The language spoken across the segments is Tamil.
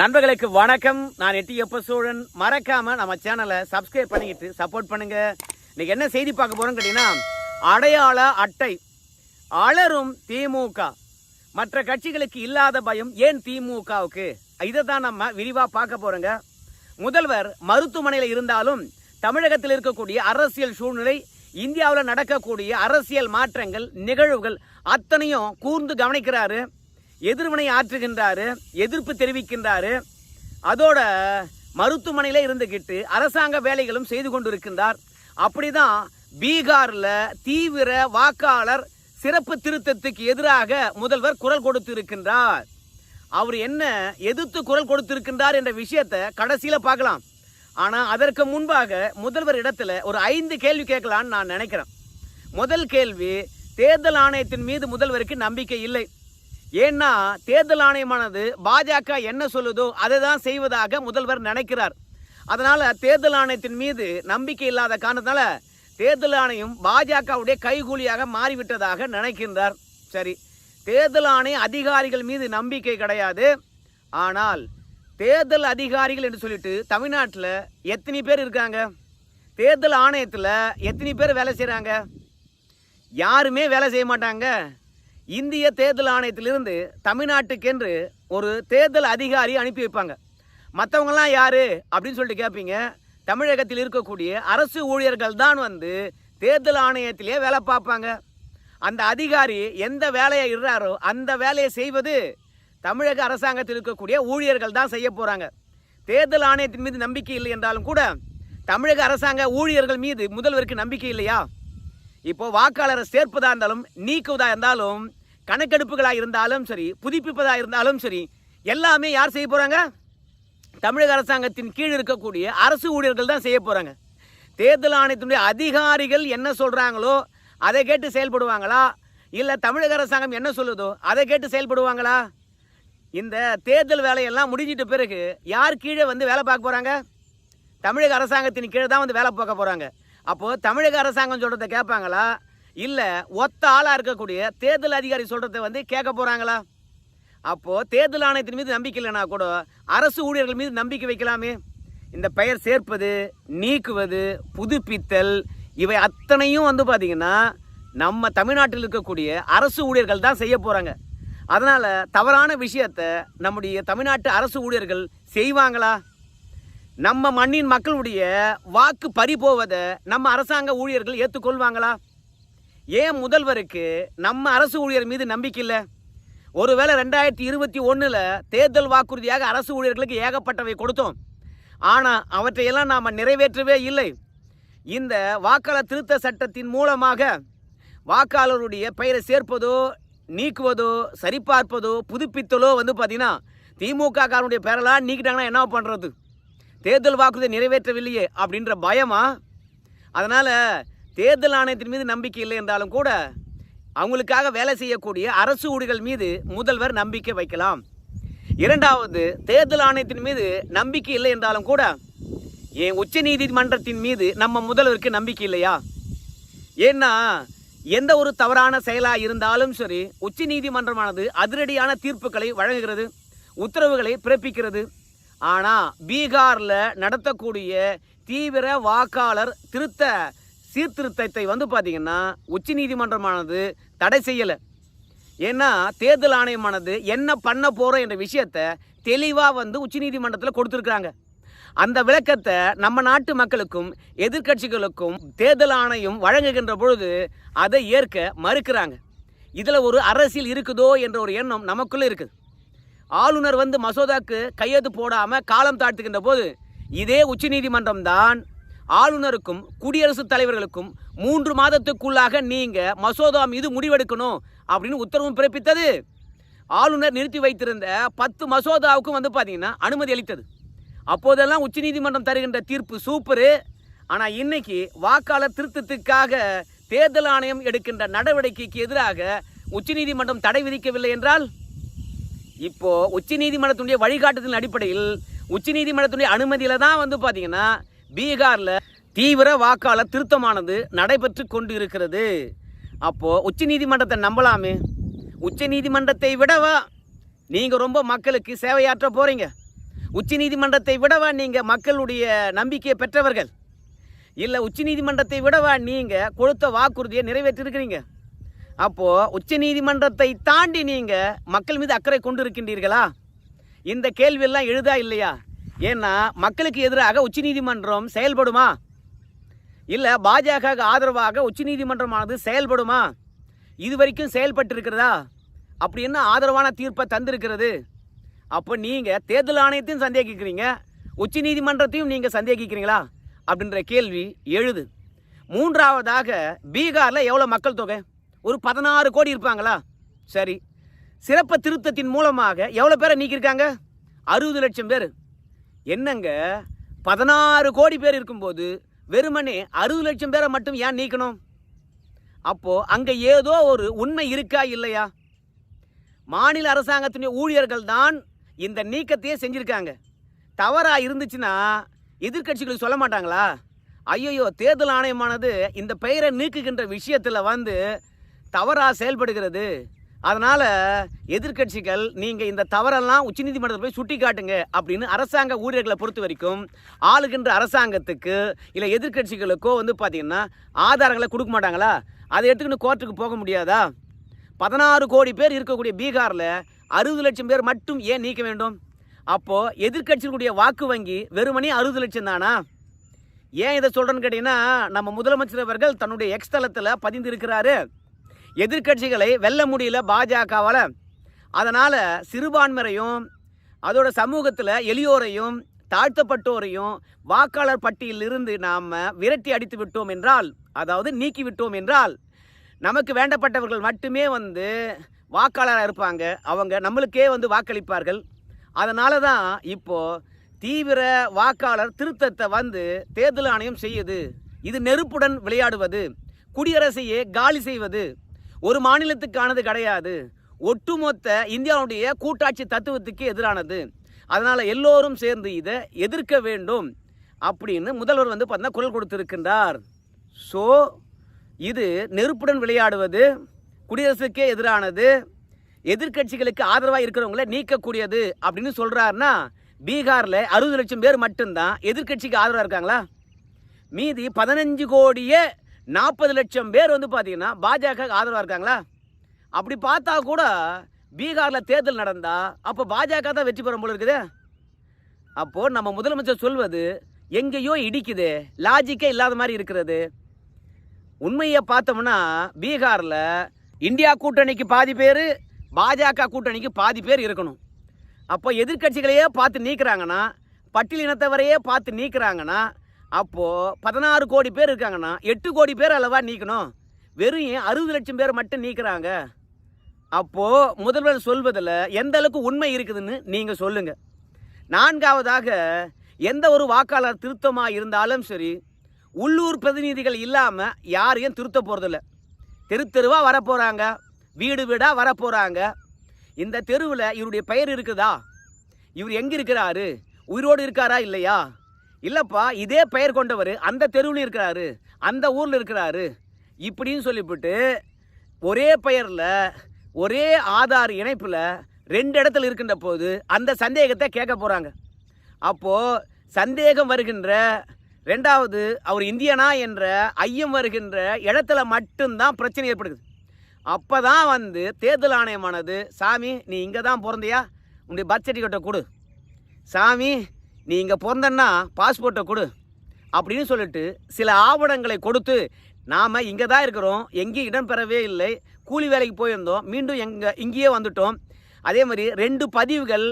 நண்பர்களுக்கு வணக்கம். நான் எட்டி எப்ப சூழன். மறக்காம நம்ம சேனலை சப்ஸ்கிரைப் பண்ணிக்கிட்டு சப்போர்ட் பண்ணுங்க. இன்னைக்கு என்ன செய்தி பார்க்க போறோம் கேட்டீங்கன்னா அடையாள அட்டை. அலரும் திமுக. மற்ற கட்சிகளுக்கு இல்லாத பயம் ஏன் திமுகவுக்கு? இதை தான் நம்ம விரிவா பார்க்க போறோங்க. முதல்வர் மருத்துவமனையில் இருந்தாலும் தமிழகத்தில் இருக்கக்கூடிய அரசியல் சூழ்நிலை இந்தியாவில் நடக்கக்கூடிய அரசியல் மாற்றங்கள் நிகழ்வுகள் அத்தனையும் கூர்ந்து கவனிக்கிறாரு. எதிர்வினை ஆற்றுகின்றாரு எதிர்ப்பு தெரிவிக்கின்றாரு. அதோட மருத்துவமனையில் இருந்துக்கிட்டு அரசாங்க வேலைகளும் செய்து கொண்டிருக்கின்றார். அப்படிதான் பீகாரில் தீவிர வாக்காளர் சிறப்பு திருத்தத்துக்கு எதிராக முதல்வர் குரல் கொடுத்திருக்கின்றார். அவர் என்ன எதிர்த்து குரல் கொடுத்திருக்கின்றார் என்ற விஷயத்தை கடைசியில் பார்க்கலாம். ஆனால் அதற்கு முன்பாக முதல்வர் இடத்துல ஒரு ஐந்து கேள்வி கேட்கலான்னு நான் நினைக்கிறேன். முதல் கேள்வி தேர்தல் ஆணையத்தின் மீது முதல்வருக்கு நம்பிக்கை இல்லை. ஏன்னா தேர்தல் ஆணையமானது பாஜக என்ன சொல்லுதோ அதை தான் செய்வதாக முதல்வர் நினைக்கிறார். அதனால் தேர்தல் ஆணையத்தின் மீது நம்பிக்கை இல்லாத காரணத்தால் தேர்தல் ஆணையம் பாஜகவுடைய கைகூலியாக மாறிவிட்டதாக நினைக்கின்றார். சரி தேர்தல் ஆணைய அதிகாரிகள் மீது நம்பிக்கை கிடையாது. ஆனால் தேர்தல் அதிகாரிகள் என்று சொல்லிட்டு தமிழ்நாட்டில் எத்தனை பேர் இருக்காங்க? தேர்தல் ஆணையத்தில் எத்தனை பேர் வேலை செய்கிறாங்க யாருமே வேலை செய்ய மாட்டாங்க. இந்திய தேர்தல் ஆணையத்திலிருந்து தமிழ்நாட்டுக்கென்று ஒரு தேர்தல் அதிகாரி அனுப்பி வைப்பாங்க. மற்றவங்கலாம் யார்? அப்படின்னு சொல்லிட்டு கேட்பீங்க தமிழகத்தில் இருக்கக்கூடிய அரசு ஊழியர்கள் தான் வந்து தேர்தல் ஆணையத்திலே வேலை பார்ப்பாங்க. அந்த அதிகாரி எந்த வேலையை இடுறாரோ அந்த வேலையை செய்வது தமிழக அரசாங்கத்தில் இருக்கக்கூடிய ஊழியர்கள் தான் செய்ய போகிறாங்க தேர்தல் ஆணையத்தின் மீது நம்பிக்கை இல்லை என்றாலும் கூட தமிழக அரசாங்க ஊழியர்கள் மீது முதல்வருக்கு நம்பிக்கை இல்லையா? இப்போ வாக்காளரை சேர்ப்பதா இருந்தாலும் நீக்குவதா இருந்தாலும் கணக்கெடுப்புகளாக இருந்தாலும் சரி புதுப்பிப்பதாக இருந்தாலும் சரி எல்லாமே யார் செய்ய போகிறாங்க தமிழக அரசாங்கத்தின் கீழ் இருக்கக்கூடிய அரசு ஊழியர்கள் தான் செய்ய போகிறாங்க தேர்தல் ஆணையத்தினுடைய அதிகாரிகள் என்ன சொல்கிறாங்களோ அதை கேட்டு செயல்படுவாங்களா? இல்லை தமிழக அரசாங்கம் என்ன சொல்லுதோ அதை கேட்டு செயல்படுவாங்களா? இந்த தேர்தல் வேலையெல்லாம் முடிஞ்சிட்ட பிறகு யார் கீழே வந்து வேலை பார்க்க போகிறாங்க தமிழக அரசாங்கத்தின் கீழே தான் வந்து வேலை பார்க்க போகிறாங்க அப்போது தமிழக அரசாங்கம் சொல்கிறத கேட்பாங்களா? இல்லை ஒத்த ஆளாக இருக்கக்கூடிய தேர்தல் அதிகாரி சொல்கிறத வந்து கேட்க போகிறாங்களா அப்போது தேர்தல் ஆணையத்தின் மீது நம்பிக்கை இல்லைனா கூட அரசு ஊழியர்கள் மீது நம்பிக்கை வைக்கலாமே? இந்த பெயர் சேர்ப்பது நீக்குவது புதுப்பித்தல் இவை அத்தனையும் வந்து பார்த்திங்கன்னா நம்ம தமிழ்நாட்டில் இருக்கக்கூடிய அரசு ஊழியர்கள் தான் செய்ய போகிறாங்க அதனால் தவறான விஷயத்தை நம்முடைய தமிழ்நாட்டு அரசு ஊழியர்கள் செய்வாங்களா? நம்ம மண்ணின் மக்களுடைய வாக்கு பறி போவதை நம்ம அரசாங்க ஊழியர்கள் ஏற்றுக்கொள்வாங்களா? ஏன் முதல்வருக்கு நம்ம அரசு ஊழியர் மீது நம்பிக்கை இல்லை? ஒருவேளை ரெண்டாயிரத்தி இருபத்தி ஒன்றில் தேர்தல் வாக்குறுதியாக அரசு ஊழியர்களுக்கு ஏகப்பட்டவை கொடுத்தோம். ஆனால் அவற்றையெல்லாம் நாம் நிறைவேற்றவே இல்லை. இந்த வாக்காளர் திருத்த சட்டத்தின் மூலமாக வாக்காளருடைய பெயரை சேர்ப்பதோ நீக்குவதோ சரிபார்ப்பதோ புதுப்பித்தலோ வந்து பார்த்தீங்கன்னா திமுக காரனுடைய பெயரெல்லாம் நீக்கிட்டாங்கன்னா என்ன பண்ணுறது தேர்தல் வாக்குறுதியை நிறைவேற்றவில்லையே அப்படின்ற பயமா? அதனால் தேர்தல் ஆணையத்தின் மீது நம்பிக்கை இல்லை என்றாலும் கூட அவங்களுக்காக வேலை செய்யக்கூடிய அரசு ஊழியர்கள் மீது முதல்வர் நம்பிக்கை வைக்கலாம். இரண்டாவது தேர்தல் ஆணையத்தின் மீது நம்பிக்கை இல்லை என்றாலும் கூட ஏன் உச்ச நீதிமன்றத்தின் மீது நம்ம முதல்வருக்கு நம்பிக்கை இல்லையா? ஏன்னா எந்த ஒரு தவறான செயலாக இருந்தாலும் சரி உச்ச நீதிமன்றமானது அதிரடியான தீர்ப்புகளை வழங்குகிறது உத்தரவுகளை பிறப்பிக்கிறது. ஆனால் பீகாரில் நடத்தக்கூடிய தீவிர வாக்காளர் திருத்த சீர்திருத்தத்தை வந்து பார்த்திங்கன்னா உச்ச நீதிமன்றமானது தடை செய்யலை. ஏன்னா தேர்தல் ஆணையமானது என்ன பண்ண போகிறோம் என்ற விஷயத்தை தெளிவாக வந்து உச்சநீதிமன்றத்தில் கொடுத்துருக்குறாங்க. அந்த விளக்கத்தை நம்ம நாட்டு மக்களுக்கும் எதிர்க்கட்சிகளுக்கும் தேர்தல் ஆணையம் வழங்குகின்ற பொழுது அதை ஏற்க மறுக்கிறாங்க. இதில் ஒரு அரசியல் இருக்குதோ என்ற ஒரு எண்ணம் நமக்குள்ளே இருக்குது. ஆளுநர் வந்து மசோதாக்கு கையெழுத்து போடாமல் காலம் தாழ்த்துகின்ற போது இதே உச்சநீதிமன்றம் தான் ஆளுநருக்கும் குடியரசுத் தலைவர்களுக்கும் மூன்று மாதத்துக்குள்ளாக நீங்க மசோதா மீது முடிவெடுக்கணும் அப்படின்னு உத்தரவும் பிறப்பித்தது. ஆளுநர் நிறுத்தி வைத்திருந்த பத்து மசோதாவுக்கும் வந்து பார்த்தீங்கன்னா அனுமதி அளித்தது. அப்போதெல்லாம் உச்சநீதிமன்றம் தருகின்ற தீர்ப்பு சூப்பரு. ஆனால் இன்னைக்கு வாக்காளர் திருத்தத்துக்காக தேர்தல் ஆணையம் எடுக்கின்ற நடவடிக்கைக்கு எதிராக உச்சநீதிமன்றம் தடை விதிக்கவில்லை என்றால்? இப்போ உச்சநீதிமன்றத்துடைய வழிகாட்டுதலின் அடிப்படையில் உச்சநீதிமன்றத்தினுடைய அனுமதியில் தான் வந்து பார்த்தீங்கன்னா பீகாரில் தீவிர வாக்காளர் திருத்தமானது நடைபெற்று கொண்டு இருக்கிறது உச்ச நீதிமன்றத்தை நம்பலாமே? உச்சநீதிமன்றத்தை விடவா? நீங்கள் ரொம்ப மக்களுக்கு சேவையாற்ற உச்ச நீதிமன்றத்தை விடவா நீங்கள் மக்களுடைய நம்பிக்கையை பெற்றவர்கள்? இல்லை உச்ச நீதிமன்றத்தை விடவா நீங்கள் கொடுத்த வாக்குறுதியை நிறைவேற்றிருக்கிறீங்க? அப்போது உச்ச நீதிமன்றத்தை தாண்டி நீங்கள் மக்கள் மீது அக்கறை கொண்டு இருக்கின்றீர்களா இந்த கேள்வியெல்லாம் எழுதா இல்லையா? ஏன்னா மக்களுக்கு எதிராக உச்சநீதிமன்றம் செயல்படுமா? இல்லை பாஜக ஆதரவாக உச்சநீதிமன்றமானது செயல்படுமா? இது வரைக்கும் செயல்பட்டிருக்கிறதா? அப்படி என்ன ஆதரவான தீர்ப்பை தந்திருக்கிறது? அப்போ நீங்கள் தேர்தல் ஆணையத்தையும் சந்தேகிக்கிறீங்க உச்சநீதிமன்றத்தையும் நீங்கள் சந்தேகிக்கிறீங்களா? அப்படின்ற கேள்வி எழுது. மூன்றாவதாக பீகாரில் எவ்வளோ மக்கள் தொகை? ஒரு பதினாறு கோடி இருப்பாங்களா? சரி. சிறப்பு திருத்தத்தின் மூலமாக எவ்வளோ பேரை நீக்கியிருக்காங்க? அறுபது லட்சம் பேர். என்னங்க? பதினாறு கோடி பேர் இருக்கும்போது வெறுமனே அறுபது லட்சம் பேரை மட்டும் ஏன் நீக்கணும்? அப்போது அங்கே ஏதோ ஒரு உண்மை இருக்கா இல்லையா? மாநில அரசாங்கத்தினுடைய ஊழியர்கள் தான் இந்த நீக்கத்தையே செஞ்சுருக்காங்க. தவறாக இருந்துச்சுன்னா எதிர்க்கட்சிகளுக்கு சொல்ல மாட்டாங்களா? ஐயோ தேர்தல் ஆணையமானது இந்த பெயரை நீக்குகின்ற விஷயத்தில் வந்து தவறாக செயல்படுகிறது. அதனால் எதிர்க்கட்சிகள் நீங்கள் இந்த தவறெல்லாம் உச்சநீதிமன்றத்தில் போய் சுட்டி காட்டுங்க அப்படின்னு அரசாங்க ஊழியர்களை பொறுத்த வரைக்கும் ஆளுகின்ற அரசாங்கத்துக்கு இல்லை எதிர்க்கட்சிகளுக்கோ வந்து பார்த்திங்கன்னா ஆதாரங்களை கொடுக்க மாட்டாங்களா? அதை எடுத்துக்கிட்டு கோர்ட்டுக்கு போக முடியாதா? பதினாறு கோடி பேர் இருக்கக்கூடிய பீகாரில் அறுபது லட்சம் பேர் மட்டும் ஏன் நீக்க வேண்டும்? அப்போது எதிர்கட்சிகளுடைய வாக்கு வங்கி வெறுமனே அறுபது லட்சம் தானா? ஏன் இதை சொல்கிறேன்னு கேட்டிங்கன்னா நம்ம முதலமைச்சர் அவர்கள் தன்னுடைய எக்ஸ் தளத்தில் எதிர்கட்சிகளை எதிர்க்கட்சிகளை வெல்ல முடியல பாஜகவால். அதனால் சிறுபான்மையரையும் அதோட சமூகத்தில் எளியோரையும் தாழ்த்தப்பட்டோரையும் வாக்காளர் பட்டியலிருந்து நாம் விரட்டி அடித்து விட்டோம் என்றால் அதாவது நீக்கி விட்டோம் என்றால் நமக்கு வேண்டப்பட்டவர்கள் மட்டுமே வந்து வாக்காளராக இருப்பாங்க. அவங்க நம்மளுக்கே வந்து வாக்களிப்பார்கள். அதனால தான் இப்போது தீவிர வாக்காளர் திருத்தத்தை வந்து தேர்தல் ஆணையம் செய்யுது. இது நெருப்புடன் விளையாடுவது குடியரசையே காலி செய்வது. ஒரு மாநிலத்துக்கானது கிடையாது. ஒட்டுமொத்த இந்தியாவுடைய கூட்டாட்சி தத்துவத்துக்கு எதிரானது. அதனால் எல்லோரும் சேர்ந்து இதை எதிர்க்க வேண்டும் அப்படின்னு முதல்வர் வந்து பார்த்தீங்கன்னா குரல் கொடுத்திருக்கின்றார். ஸோ இது நெருப்புடன் விளையாடுவது குடியரசுக்கே எதிரானது எதிர்க்கட்சிகளுக்கு ஆதரவாக இருக்கிறவங்கள நீக்கக்கூடியது அப்படின்னு சொல்கிறாருன்னா பீகாரில் அறுபது லட்சம் பேர் மட்டும்தான் எதிர்க்கட்சிக்கு ஆதரவாக இருக்காங்களா? மீதி பதினஞ்சு கோடியே நாற்பது லட்சம் பேர் வந்து பார்த்தீங்கன்னா பாஜக ஆதரவாக இருக்காங்களா? அப்படி பார்த்தா கூட பீகாரில் தேர்தல் நடந்தால் அப்போ பாஜக தான் வெற்றி பெறும் போல இருக்குது. அப்போது நம்ம முதலமைச்சர் சொல்வது எங்கேயோ இடிக்குது லாஜிக்கே இல்லாத மாதிரி இருக்கிறது. உண்மையை பார்த்தோம்னா பீகாரில் இந்தியா கூட்டணிக்கு பாதி பேர் பாஜக கூட்டணிக்கு பாதி பேர் இருக்கணும். அப்போ எதிர்க்கட்சிகளையே பார்த்து நீக்கிறாங்கன்னா பட்டியலினத்தவரையே பார்த்து நீக்கிறாங்கன்னா அப்போது பதினாறு கோடி பேர் இருக்காங்கன்னா எட்டு கோடி பேர் அளவா நீக்கணும்? வெறும் அறுபது லட்சம் பேர் மட்டும் நீக்கிறாங்க? அப்போது முதல்வர் சொல்வதில் எந்த அளவுக்கு உண்மை இருக்குதுன்னு நீங்கள் சொல்லுங்கள் நான்காவதாக எந்த ஒரு வாக்காளர் திருத்தமாக இருந்தாலும் சரி உள்ளூர் பிரதிநிதிகள் இல்லாமல் யாரையும் திருத்த போகிறதில்ல தெரு தெருவாக வரப்போகிறாங்க வீடு வீடாக வரப்போகிறாங்க இந்த தெருவில் இவருடைய பெயர் இருக்குதா? இவர் எங்கே இருக்கிறாரு? உயிரோடு இருக்காரா இல்லையா? இல்லைப்பா இதே பெயர் கொண்டவர் அந்த தெருவில் இருக்கிறாரு அந்த ஊரில் இருக்கிறாரு இப்படின்னு சொல்லிவிட்டு ஒரே பெயரில் ஒரே ஆதார் இணைப்பில் ரெண்டு இடத்துல இருக்கின்ற போது அந்த சந்தேகத்தை கேட்க போகிறாங்க அப்போது சந்தேகம் வருகின்ற ரெண்டாவது அவர் இந்தியனா என்ற ஐயம் வருகின்ற இடத்துல மட்டும்தான் பிரச்சனை ஏற்படுது. அப்போ தான் வந்து தேர்தல் ஆணையமானது சாமி நீ இங்கே தான் பிறந்தியா? உன்னுடைய பர்த் சர்டிஃபிகேட்டை கொடு. சாமி நீ இங்கே பிறந்தன்னா பாஸ்போர்ட்டை கொடு அப்படின்னு சொல்லிட்டு சில ஆவணங்களை கொடுத்து நாம் இங்கே தான் இருக்கிறோம் எங்கேயும் இடம் பெறவே இல்லை. கூலி வேலைக்கு போயிருந்தோம் மீண்டும் எங்கே இங்கேயே வந்துட்டோம். அதே மாதிரி ரெண்டு பதிவுகள்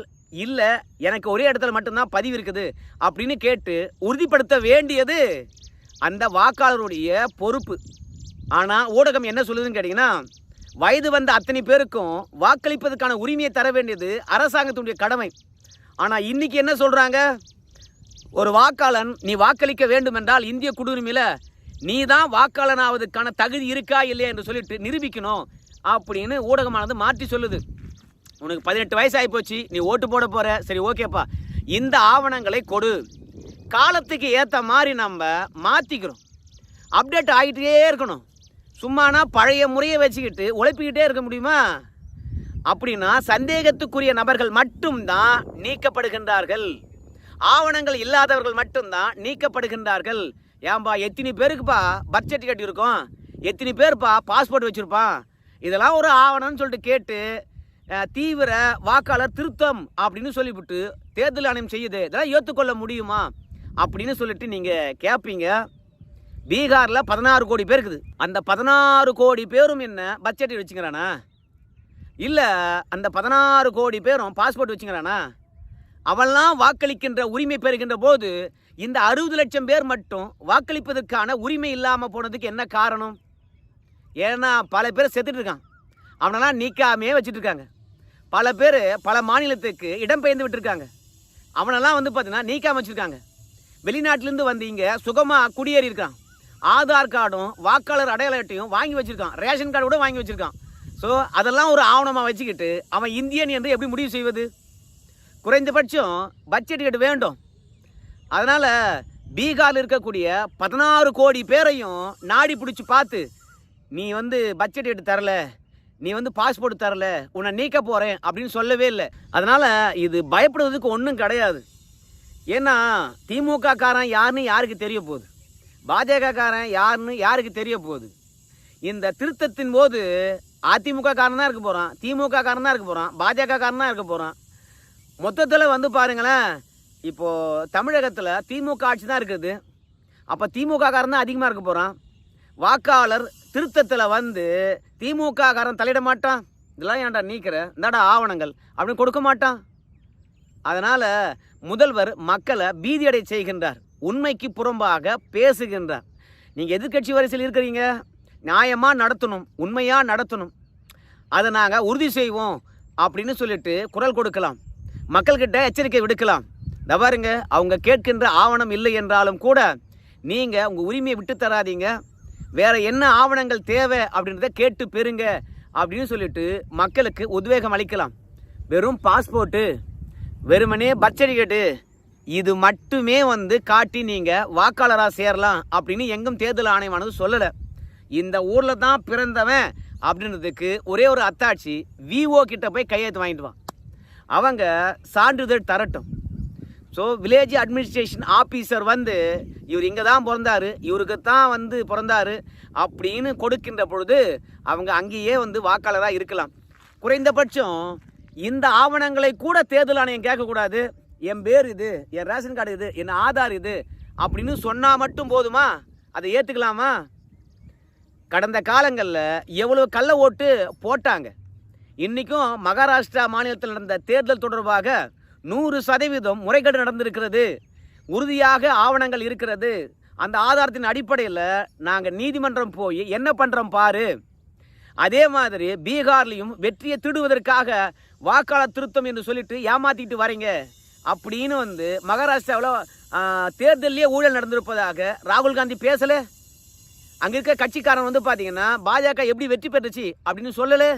இல்லை எனக்கு ஒரே இடத்துல மட்டும்தான் பதிவு இருக்குது அப்படின்னு கேட்டு உறுதிப்படுத்த வேண்டியது அந்த வாக்காளருடைய பொறுப்பு. ஆனால் ஊடகம் என்ன சொல்லுதுன்னு கேட்டிங்கன்னா வயது வந்த அத்தனை பேருக்கும் வாக்களிப்பதற்கான உரிமையை தர வேண்டியது அரசாங்கத்தினுடைய கடமை. ஆனால் இன்றைக்கி என்ன சொல்கிறாங்க ஒரு வாக்காளன் நீ வாக்களிக்க வேண்டுமென்றால் இந்திய குடியுரிமையில் நீ தான் வாக்காளனாவதுக்கான தகுதி இருக்கா இல்லையா என்று சொல்லிட்டு நிரூபிக்கணும் அப்படின்னு ஊடகமானது மாற்றி சொல்லுது. உனக்கு பதினெட்டு வயசு ஆகிப்போச்சு நீ ஓட்டு போட போகிற சரி ஓகேப்பா. இந்த ஆவணங்களை கொடு. காலத்துக்கு ஏற்ற மாதிரி நம்ம மாற்றிக்கிறோம் அப்டேட் ஆகிட்டே இருக்கணும். சும்மானா பழைய முறையை வச்சுக்கிட்டு உழைப்பிக்கிட்டே இருக்க முடியுமா? அப்படின்னா சந்தேகத்துக்குரிய நபர்கள் மட்டும்தான் நீக்கப்படுகின்றார்கள். ஆவணங்கள் இல்லாதவர்கள் மட்டும்தான் நீக்கப்படுகின்றார்கள். ஏன்பா எத்தனை பேருக்குப்பா பர்த் சர்டிஃபிகேட் இருக்கும்? எத்தனை பேர்ப்பா பாஸ்போர்ட் வச்சுருப்பான் இதெல்லாம் ஒரு ஆவணம்னு சொல்லிட்டு கேட்டு தீவிர வாக்காளர் திருத்தம் அப்படின்னு சொல்லிவிட்டு தேர்தல் ஆணையம் செய்யுது. இதெல்லாம் ஏற்றுக்கொள்ள முடியுமா? அப்படின்னு சொல்லிட்டு நீங்கள் கேட்பீங்க பீகாரில் பதினாறு கோடி பேர் இருக்குது. அந்த பதினாறு கோடி பேரும் என்ன பர்த் சர்டிஃபிகேட் வச்சுக்கிறானா? இல்லை அந்த பதினாறு கோடி பேரும் பாஸ்போர்ட் வச்சுக்கிறானா? அவெல்லாம் வாக்களிக்கின்ற உரிமை பெறுகின்ற போது இந்த அறுபது லட்சம் பேர் மட்டும் வாக்களிப்பதற்கான உரிமை இல்லாமல் போனதுக்கு என்ன காரணம்? ஏன்னா பல பேர் செத்துட்டு இருக்கான் அவனெல்லாம் நீக்காமே வச்சுட்டு இருக்காங்க. பல பேர் பல மாநிலத்துக்கு இடம் பெயர்ந்து விட்டுருக்காங்க. அவனெல்லாம் வந்து பார்த்தீங்கன்னா நீக்காம வச்சுருக்காங்க. வெளிநாட்டிலேருந்து வந்து இங்கே சுகமாக குடியேறி இருக்கான் ஆதார் கார்டும் வாக்காளர் அடையாள அட்டையும் வாங்கி வச்சுருக்கான். ரேஷன் கார்டு கூட வாங்கி வச்சுருக்கான். ஸோ அதெல்லாம் ஒரு ஆவணமாக வச்சுக்கிட்டு அவன் இந்தியன் என்று எப்படி முடிவு செய்வது? குறைந்தபட்சம் பட்ஜெட் வேண்டும். அதனால் பீகாரில் இருக்கக்கூடிய பதினாறு கோடி பேரையும் நாடி பிடிச்சி பார்த்து நீ வந்து பட்ஜெட் எடுத்து தரல நீ வந்து பாஸ்போர்ட் தரல உன்னை நீக்க போகிறேன் அப்படின்னு சொல்லவே இல்லை. அதனால் இது பயப்படுவதுக்கு ஒன்றும் கிடையாது. ஏன்னா திமுக காரன் யாருன்னு யாருக்கு தெரிய போகுது? பாஜக காரன் யாருன்னு யாருக்கு தெரிய போகுது? இந்த திருத்தத்தின் போது அதிமுக காரன் தான் இருக்க போகிறான் திமுக காரன் தான் இருக்க போகிறான் பாஜக காரன் தான் இருக்க போகிறான் மொத்தத்தில் வந்து பாருங்களேன் இப்போது தமிழகத்தில் திமுக ஆட்சி தான் இருக்குது. அப்போ திமுக காரன் தான் அதிகமாக இருக்க போகிறான் வாக்காளர் திருத்தத்தில் வந்து திமுக காரன் தலையிட மாட்டான். இதெல்லாம் ஏன்டா நீக்கிற? இந்தாடா ஆவணங்கள். அப்படின்னு கொடுக்க மாட்டான். அதனால் முதல்வர் மக்களை பீதியடை செய்கின்றார். உண்மைக்கு புறம்பாக பேசுகின்றார். நீங்கள் எதிர்க்கட்சி வரிசையில் இருக்கிறீங்க. நியாயமாக நடத்தணும் உண்மையாக நடத்தணும். அதை நாங்கள் உறுதி செய்வோம் அப்படின்னு சொல்லிட்டு குரல் கொடுக்கலாம். மக்கள்கிட்ட எச்சரிக்கை விடுக்கலாம். இந்த பாருங்க அவங்க கேட்கின்ற ஆவணம் இல்லை என்றாலும் கூட நீங்கள் உங்கள் உரிமையை விட்டு தராதீங்க. வேறு என்ன ஆவணங்கள் தேவை அப்படின்றத கேட்டு பெறுங்க அப்படின்னு சொல்லிட்டு மக்களுக்கு உத்வேகம் அளிக்கலாம். வெறும் பாஸ்போர்ட்டு வெறுமனே பர்த் சர்டிஃபிகேட்டு இது மட்டுமே வந்து காட்டி நீங்கள் வாக்காளராக சேரலாம் அப்படின்னு எங்கும் தேர்தல் ஆணையமானது சொல்லலை. இந்த ஊரில் தான் பிறந்தவன் அப்படின்றதுக்கு ஒரே ஒரு அத்தாட்சி விஓ கிட்ட போய் கையெழுத்து வாங்கிட்டு அவங்க சான்றிதழ் தரட்டும். ஸோ வில்லேஜ் அட்மினிஸ்ட்ரேஷன் ஆஃபீஸர் வந்து இவர் இங்கே தான் பிறந்தாரு இவருக்கு தான் வந்து பிறந்தாரு அப்படின்னு கொடுக்கின்ற பொழுது அவங்க அங்கேயே வந்து வாக்காளராக இருக்கலாம். குறைந்தபட்சம் இந்த ஆவணங்களை கூட தேர்தல் ஆணையம் கேட்கக்கூடாது. என் பேர் இது என் ரேஷன் கார்டு இது என் ஆதார் இது அப்படின்னு சொன்னால் மட்டும் போதுமா? அதை ஏற்றுக்கலாமா கடந்த காலங்களில் எவ்வளோ கள்ள ஓட்டு போட்டாங்க? இன்றைக்கும் மகாராஷ்டிரா மாநிலத்தில் நடந்த தேர்தல் தொடர்பாக நூறு சதவீதம் முறைகேடு நடந்திருக்கிறது. உறுதியாக ஆவணங்கள் இருக்கிறது. அந்த ஆதாரத்தின் அடிப்படையில் நாங்கள் நீதிமன்றம் போய் என்ன பண்ணுறோம் பாரு? அதே மாதிரி பீகார்லையும் வெற்றியை திருடுவதற்காக வாக்காளர் திருத்தம் என்று சொல்லிட்டு ஏமாத்திட்டு வரீங்க. அப்படின்னு வந்து மகாராஷ்டிராவில் தேர்தலே ஊழல் நடந்திருப்பதாக ராகுல் காந்தி பேசலை? அங்கே இருக்க கட்சிக்காரன் வந்து பார்த்தீங்கன்னா பாஜக எப்படி வெற்றி பெற்றுச்சு அப்படின்னு சொல்லலை.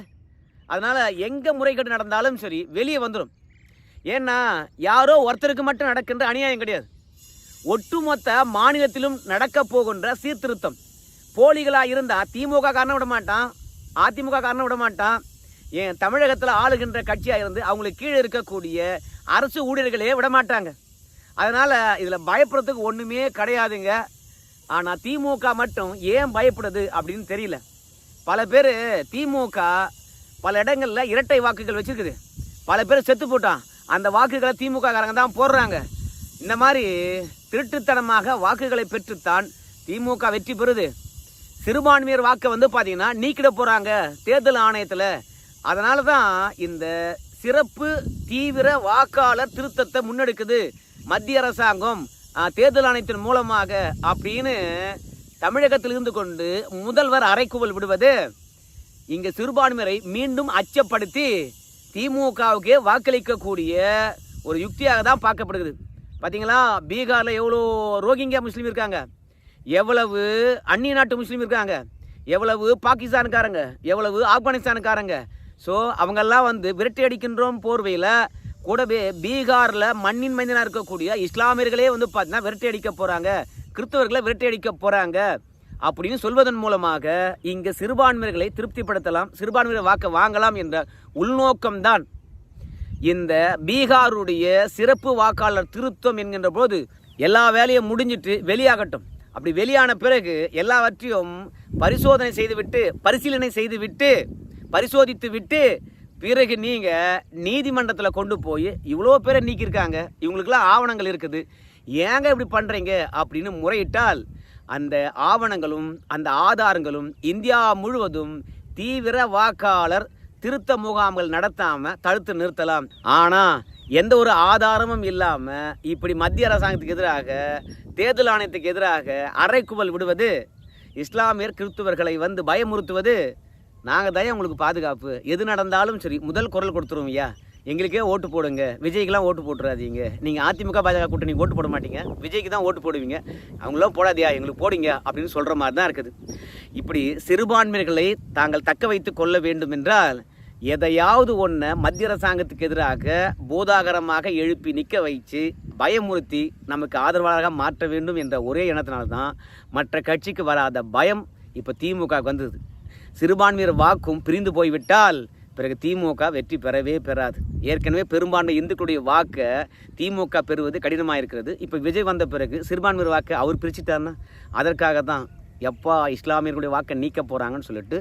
அதனால் எங்கே முறைகேடு நடந்தாலும் சரி வெளியே வந்துடும் ஏன்னா யாரோ ஒருத்தருக்கு மட்டும் நடக்கின்ற அநியாயம் கிடையாது. ஒட்டுமொத்த மாநிலத்திலும் நடக்க போகின்ற சீர்திருத்தம். போலிகளாக இருந்தால் திமுக காரணம் விட மாட்டான் அதிமுக காரணம் விட மாட்டான். ஏன் தமிழகத்தில் ஆளுகின்ற கட்சியாக இருந்து அவங்களுக்கு கீழே இருக்கக்கூடிய அரசு ஊழியர்களே விட மாட்டாங்க. அதனால் இதில் பயப்படுறதுக்கு ஒன்றுமே கிடையாதுங்க. ஆனால் திமுக மட்டும் ஏன் பயப்படுது அப்படின்னு தெரியல. பல பேர் திமுக பல இடங்களில் இரட்டை வாக்குகள் வச்சுருக்குது. பல பேர் செத்து போட்டான். அந்த வாக்குகளை திமுக காரங்க தான் போடுறாங்க. இந்த மாதிரி திருட்டுத்தனமாக வாக்குகளை பெற்றுத்தான் திமுக வெற்றி பெறுது. சிறுபான்மையர் வாக்கை வந்து பார்த்தீங்கன்னா நீக்கிட போகிறாங்க தேர்தல் ஆணையத்தில். அதனால தான் இந்த சிறப்பு தீவிர வாக்காளர் திருத்தத்தை முன்னெடுக்குது மத்திய அரசாங்கம். தேர்தல் ஆணையத்தின் மூலமாக அப்படின்னு தமிழகத்தில் இருந்து கொண்டு முதல்வர் அறைக்கூவல் விடுவது இங்கே சிறுபான்மையரை மீண்டும் அச்சப்படுத்தி திமுகவுக்கே வாக்களிக்கக்கூடிய ஒரு யுக்தியாக தான் பார்க்கப்படுகிறது. பார்த்தீங்களா பீகாரில் எவ்வளோ ரோஹிங்கியா முஸ்லீம் இருக்காங்க. எவ்வளவு அந்நிய நாட்டு முஸ்லீம் இருக்காங்க. எவ்வளவு பாகிஸ்தானுக்காரங்க எவ்வளவு ஆப்கானிஸ்தானுக்காரங்க ஸோ அவங்கெல்லாம் வந்து விரட்டி அடிக்கின்றோம் போர்வையில் கூடவே பீகாரில் மண்ணின் மைந்தனாக இருக்கக்கூடிய இஸ்லாமியர்களே வந்து பார்த்தீங்கன்னா விரட்டி அடிக்க போகிறாங்க கிறிஸ்தவர்களை விரட்டி அடிக்க போகிறாங்க அப்படின்னு சொல்வதன் மூலமாக இங்கே சிறுபான்மையர்களை திருப்திப்படுத்தலாம் சிறுபான்மையர் வாக்க வாங்கலாம் என்ற உள்நோக்கம்தான். இந்த பீகாருடைய சிறப்பு வாக்காளர் திருத்தம் என்கின்ற போது எல்லா வேலையும் முடிஞ்சிட்டு வெளியாகட்டும். அப்படி வெளியான பிறகு எல்லாவற்றையும் பரிசோதனை செய்துவிட்டு பரிசீலனை செய்துவிட்டு பரிசோதித்து விட்டு பிறகு நீங்கள் நீதிமன்றத்தில் கொண்டு போய் இவ்வளோ பேரை நீக்கியிருக்காங்க. இவங்களுக்கெல்லாம் ஆவணங்கள் இருக்குது. ஏங்க இப்படி பண்ணுறீங்க அப்படின்னு முறையிட்டால் அந்த ஆவணங்களும் அந்த ஆதாரங்களும் இந்தியா முழுவதும் தீவிர வாக்காளர் திருத்த முகாம்கள் நடத்தாமல் தடுத்து நிறுத்தலாம். ஆனால் எந்த ஒரு ஆதாரமும் இல்லாமல் இப்படி மத்திய அரசாங்கத்துக்கு எதிராக தேர்தல் ஆணையத்துக்கு எதிராக அறைக்குவல் விடுவது இஸ்லாமியர் கிறிஸ்துவர்களை வந்து பயமுறுத்துவது நாங்கள் தான் உங்களுக்கு பாதுகாப்பு. எது நடந்தாலும் சரி முதல் குரல் கொடுத்துருவோம் ஐயா. எங்களுக்கே ஓட்டு போடுங்க. விஜய்க்குலாம் ஓட்டு போட்டுறாதீங்க. நீங்கள் அதிமுக பாஜக கூட்டணி ஓட்டு போட மாட்டீங்க. விஜய்க்கு தான் ஓட்டு போடுவீங்க. அவங்களாம் போடாதியா எங்களுக்கு போடுங்க அப்படின்னு சொல்கிற மாதிரி தான் இருக்குது. இப்படி சிறுபான்மையர்களை தாங்கள் தக்க வைத்து கொள்ள வேண்டும் என்றால் எதையாவது ஒன்றை மத்திய அரசாங்கத்துக்கு எதிராக போதாகரமாக எழுப்பி நிற்க வைத்து பயமுறுத்தி நமக்கு ஆதரவாளராக மாற்ற வேண்டும் என்ற ஒரே எண்ணத்தினால்தான் மற்ற கட்சிக்கு வராத பயம் இப்போ திமுக வந்தது. சிறுபான்மையர் வாக்கும் பிரிந்து போய்விட்டால் பிறகு திமுக வெற்றி பெறவே பெறாது. ஏற்கனவே பெரும்பான்மை இந்துக்களுடைய வாக்கை திமுக பெறுவது கடினமாக இருக்கிறது இப்போ விஜய் வந்த பிறகு சிறுபான்மையர் வாக்கை அவர் பிரிச்சுட்டாருன்னா அதற்காக தான் எப்பா இஸ்லாமியர்களுடைய வாக்கை நீக்க போகிறாங்கன்னு சொல்லிட்டு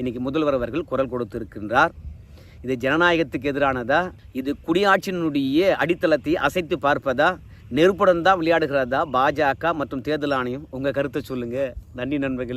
இன்றைக்கி முதல்வர் அவர்கள் குரல் கொடுத்திருக்கின்றார். இது ஜனநாயகத்துக்கு எதிரானதா? இது குடியாட்சியினுடைய அடித்தளத்தை அசைத்து பார்ப்பதா? நெருப்புடன் தான் விளையாடுகிறதா? பாஜக மற்றும் தேர்தல் ஆணையம்? உங்கள் கருத்தை சொல்லுங்கள் நன்றி நண்பர்கள்.